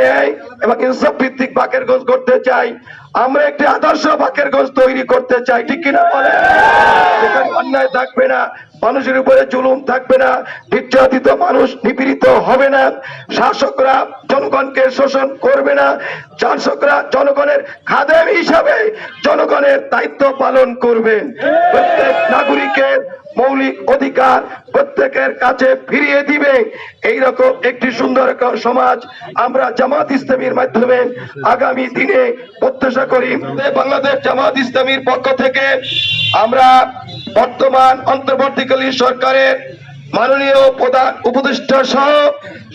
ন্যায় এবং ইনসাফ ভিত্তিক বাকের গোজ করতে চাই। আমরা একটি আদর্শ বাকের গোজ তৈরি করতে চাই, ঠিক কিনা বলে অন্যায় থাকবে না মানুষের উপরে জুলুম থাকবে না নির্যাতিত মানুষ নিপীড়িত হবে না, শাসকরা জনগণকে শোষণ করবে না, শাসকরা জনগণের খাদেম হিসাবে জনগণের দায়িত্ব পালন করবে। প্রত্যেক নাগরিকের মৌলিক অধিকার প্রত্যেকের কাছে ফিরিয়ে দিবে। এইরকম একটি সুন্দর সমাজ আমরা জামাত ইসলামীর মাধ্যমে আগামী দিনে প্রত্যাশা করি। বাংলাদেশ জামাত ইসলামীর পক্ষ থেকে আমরা বর্তমান অন্তর্বর্তীকালীন সরকারের মাননীয় প্রধান উপদেষ্টা সহ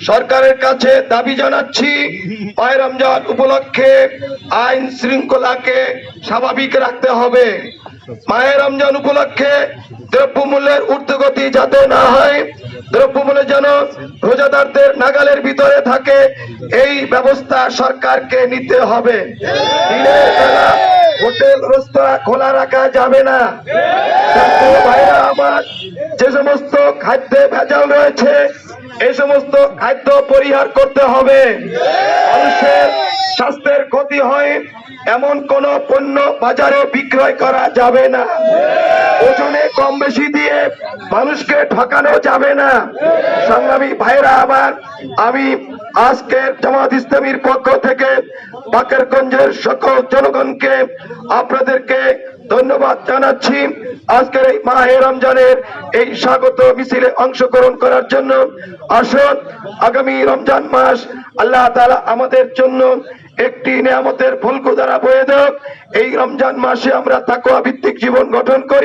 সরকারের কাছে দাবি জানাচ্ছি, পায় রমজান উপলক্ষে আইন শৃঙ্খলাকে স্বাভাবিক রাখতে হবে। মায়ের রমজান উপলক্ষে দ্রব্যমূল্যের ঊর্ধ্বগতি যাতে না হয়, দ্রব্যমূল্য যেন রোজাদারদের নাগালের ভিতরে থাকে, এই ব্যবস্থা সরকারকে নিতে হবে। দিনের বেলা রেস্তোরাঁ খোলা রাখা যাবে না। ভাইরা আমার যে সমস্ত খাদ্যে ভেজাল রয়েছে, এই সমস্ত খাদ্য পরিহার করতে হবে। মানুষের স্বাস্থ্যের ক্ষতি হয়, এমন কোন পণ্য বাজারে বিক্রয় করা যাবে না। ওজনে কম বেশি দিয়ে মানুষকে ঠকানো যাবে না। সংগ্রামী ভাইরা আবার আমি আজকের জামাত ইসলামীর পক্ষ থেকে বাকেরগঞ্জের সকল জনগণকে আপনাদেরকে ধন্যবাদ জানাচ্ছি। আজকের এই মাহে রমজানের এই স্বাগত মিছিলে অংশগ্রহণ করার জন্য আসুন, আগামী রমজান মাস আল্লাহ তালা আমাদের জন্য একটি নিয়ামতের ফুলকো দ্বারা বয়ে দেব এই রমজান মাসে আমরা তাকওয়া ভিত্তিক জীবন গঠন করি।